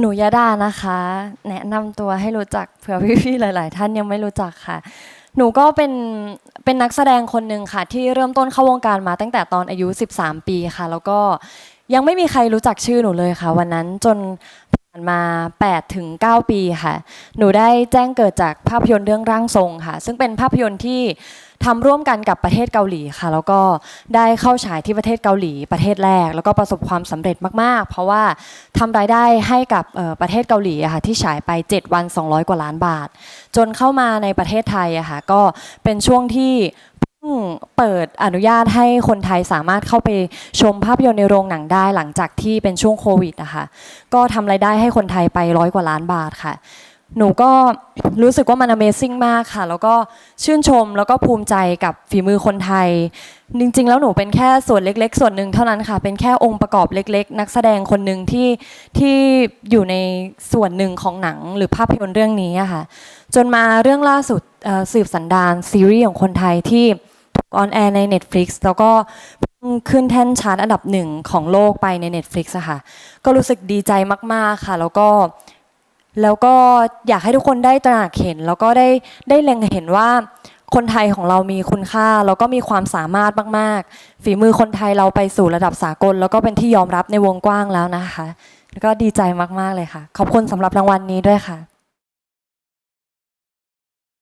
หนูยดานะคะ แนะนำตัวให้รู้จักเผื่อพี่ๆหลาย ๆ ท่านยังไม่รู้จักค่ะ หนูก็เป็นเป็นนักแสดงคนหนึ่งค่ะ ที่เริ่มต้นเข้าวงการมาตั้งแต่ตอนอายุ 13 ปีค่ะ แล้วก็ยังไม่มีใครรู้จักชื่อหนูเลยค่ะ วันนั้นจนานมา8ถึง9ปีค่ะ หนูได้แจ้งเกิดจากภาพยนตร์เรื่องร่างทรงค่ะ ซึ่งเป็นภาพยนตร์ที่ทำร่วมกันกับประเทศเกาหลีค่ะ แล้วก็ได้เข้าฉายที่ประเทศเกาหลีประเทศแรก แล้วก็ประสบความสำเร็จมากๆ เพราะว่าทำรายได้ให้กับประเทศเกาหลีค่ะที่ฉายไป 7 วัน 200 กว่าล้านบาท จนเข้ามาในประเทศไทยอะค่ะก็เป็นช่วงที่ เปิดอนุญาตให้คนไทยสามารถเข้าไปชมภาพยนตร์ในโรงหนังได้หลังจากที่เป็นช่วงโควิดนะคะก็ทำรายได้ให้คนไทยไปร้อยกว่าล้านบาทค่ะ หนูก็รู้สึกว่ามัน Amazing มากค่ะ แล้วก็ชื่นชมแล้วก็ภูมิใจกับฝีมือคนไทย จริง ๆ แล้วหนูเป็นแค่ส่วนเล็ก ๆ ส่วนหนึ่งเท่านั้นค่ะ เป็นแค่องค์ประกอบเล็ก ๆ นักแสดงคนหนึ่งที่ที่อยู่ในส่วนหนึ่งของหนังหรือภาพยนตร์เรื่องนี้ค่ะ จนมาเรื่องล่าสุดสืบสันดานซีรีส์ของคนไทยที่ ออนแอร์ใน Netflix แล้วก็ขึ้นแท่นชาร์ตอันดับหนึ่งของโลกไปใน Netflix อะค่ะ ก็รู้สึกดีใจมาก ๆ ค่ะ แล้วก็แล้วก็อยากให้ทุกคนได้ตระหนักเห็น แล้วก็ได้ได้เล็งเห็นว่าคนไทยของเรามีคุณค่า แล้วก็มีความสามารถมาก ๆ ฝีมือคนไทยเราไปสู่ระดับสากล แล้วก็เป็นที่ยอมรับในวงกว้างแล้วนะคะ ก็ดีใจมาก ๆ เลยค่ะ ขอบคุณสำหรับรางวัลนี้ด้วยค่ะ